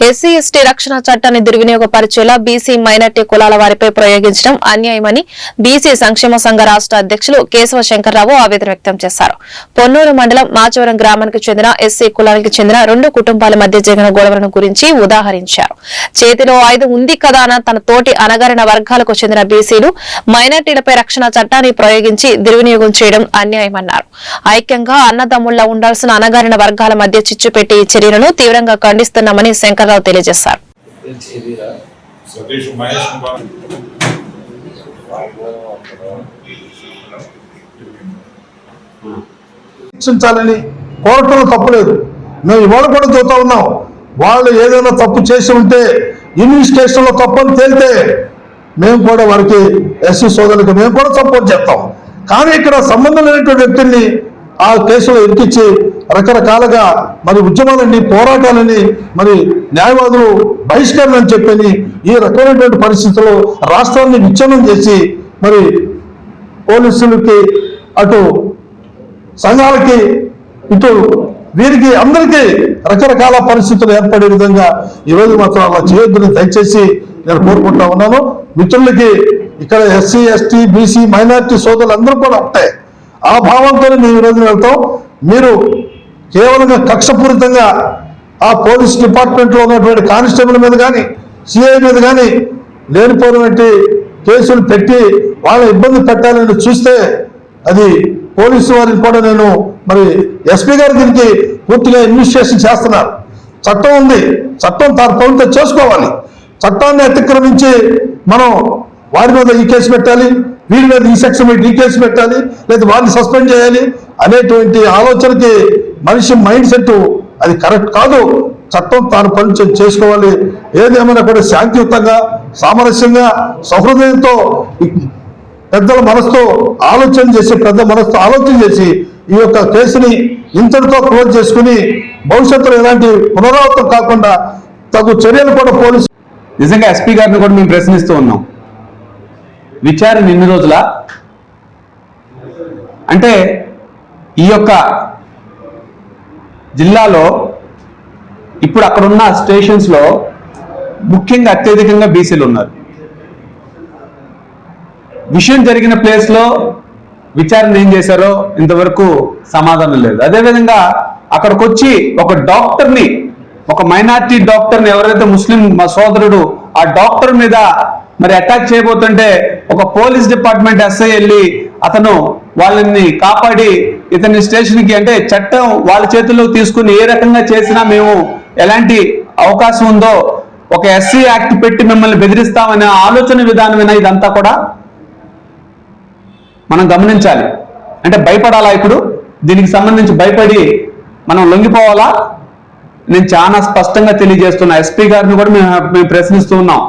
SC ST రక్షణ చట్టాన్ని దుర్వినియోగపరిచేలా BC minority కులాల వారిపై ప్రయోగించడం అన్యాయమని బీసీ సంక్షేమ సంఘ రాష్ట్ర అధ్యక్షులు కేశవ శంకర్రావు ఆవేదన వ్యక్తం చేశారు. పొన్నూరు మండలం మాచవరం గ్రామానికి చెందిన ఎస్సీ కులానికి చెందిన రెండు కుటుంబాల మధ్య జరిగిన గొడవలను గురించి ఉదాహరించారు. చేతిలో ఆయుధం ఉంది కదా అన్న తన తోటి అనగారిన వర్గాలకు చెందిన బీసీలు మైనార్టీలపై రక్షణ చట్టాన్ని ప్రయోగించి దుర్వినియోగం చేయడం అన్యాయమన్నారు. ఐక్యంగా అన్నదమ్ముళ్ళ ఉండాల్సిన అనగారిన వర్గాల మధ్య చిచ్చుపెట్టి ఈ చర్యలను తీవ్రంగా ఖండిస్తున్నామని శంకర్రావు తెలియజేశారు సతీష్ మహేష్ కుమార్. శిక్షించాలని కోరటంలో తప్పులేదు మేము ఇవాళ కూడా చూస్తా ఉన్నాం. వాళ్ళు ఏదైనా తప్పు చేసి ఉంటే ఇన్వెస్టిగేషన్లో తప్పు అని తేలితే మేము కూడా వారికి ఎస్సీ సోదరులకి మేము కూడా సపోర్ట్ చేస్తాం. కానీ ఇక్కడ సంబంధం లేనటువంటి వ్యక్తుల్ని ఆ కేసులో ఇరికించి రకరకాలుగా మరి ఉద్యమాలని పోరాటాలని మరి న్యాయవాదులు బహిష్కరణ అని చెప్పని ఈ రకమైనటువంటి పరిస్థితుల్లో రాష్ట్రాన్ని విచ్ఛిన్నం చేసి మరి పోలీసులకి అటు సంఘాలకి ఇటు వీరికి అందరికీ రకరకాల పరిస్థితులు ఏర్పడే విధంగా ఈరోజు మాత్రం అలా చేయొద్దని దయచేసి నేను కోరుకుంటా ఉన్నాను. మిత్రులకి ఇక్కడ ఎస్సీ ఎస్టీ బీసీ మైనారిటీ సోదరులు అందరూ కూడా ఉంటాయి ఆ భావంతోనే మేము ఈరోజు వెళ్తాం. మీరు కేవలంగా కక్షపూరితంగా ఆ పోలీస్ డిపార్ట్మెంట్లో ఉన్నటువంటి కానిస్టేబుల్ మీద కానీ సిఐ మీద కానీ లేనిపోయినటువంటి కేసులు పెట్టి వాళ్ళ ఇబ్బంది పెట్టాలని చూస్తే అది పోలీసు వారిని కూడా నేను మరి ఎస్పీ గారు దీనికి పూర్తిగా ఇన్వెస్టిగేషన్ చేస్తున్నారు. చట్టం ఉంది. చట్టం తన ప్రభుత్వం చేసుకోవాలి. చట్టాన్ని అతిక్రమించి మనం వారి మీద ఈ కేసు పెట్టాలి వీరి మీద ఈ సెక్షన్ మీద ఈ కేసు పెట్టాలి లేదా వారిని సస్పెండ్ చేయాలి అనేటువంటి ఆలోచనకి మనిషి మైండ్ సెట్ అది కరెక్ట్ కాదు. చట్టం తాను పని చేసుకోవాలి. ఏదేమైనా కూడా శాంతియుతంగా సామరస్యంగా సహృదయంతో పెద్దల మనసుతో ఆలోచన చేసి పెద్ద మనసుతో ఆలోచన చేసి ఈ యొక్క కేసుని ఇంతటితో క్లోజ్ చేసుకుని భవిష్యత్తులో ఎలాంటి పునరావృతం కాకుండా తగు చర్యలు కూడా పోలీసు నిజంగా ఎస్పీ గారిని కూడా మేము ప్రశ్నిస్తూ ఉన్నాం. విచారణ ఎన్ని రోజుల? అంటే ఈ యొక్క జిల్లాలో ఇప్పుడు అక్కడున్న స్టేషన్స్లో ముఖ్యంగా అత్యధికంగా బీసీలు ఉన్నారు. విషయం జరిగిన ప్లేస్లో విచారణ ఏం చేశారో ఇంతవరకు సమాధానం లేదు. అదేవిధంగా అక్కడికి వచ్చి ఒక డాక్టర్ని ఒక మైనార్టీ డాక్టర్ని ఎవరైతే ముస్లిం మా సోదరుడు ఆ డాక్టర్ మీద మరి అటాక్ చేయబోతుంటే ఒక పోలీస్ డిపార్ట్మెంట్ ఎస్ఐ వెళ్ళి అతను వాళ్ళని కాపాడి ఇతని స్టేషన్కి అంటే చట్టం వాళ్ళ చేతుల్లో తీసుకుని ఏ రకంగా చేసినా మేము ఎలాంటి అవకాశం ఉందో ఒక ఎస్సీ యాక్ట్ పెట్టి మిమ్మల్ని బెదిరిస్తామనే ఆలోచన విధానమైన ఇదంతా కూడా మనం గమనించాలి. అంటే భయపడాలా ఇప్పుడు? దీనికి సంబంధించి భయపడి మనం లొంగిపోవాలా? నేను చాలా స్పష్టంగా తెలియజేస్తున్నా. ఎస్పీ గారిని కూడా మేము మేము ప్రశ్నిస్తూ ఉన్నాం.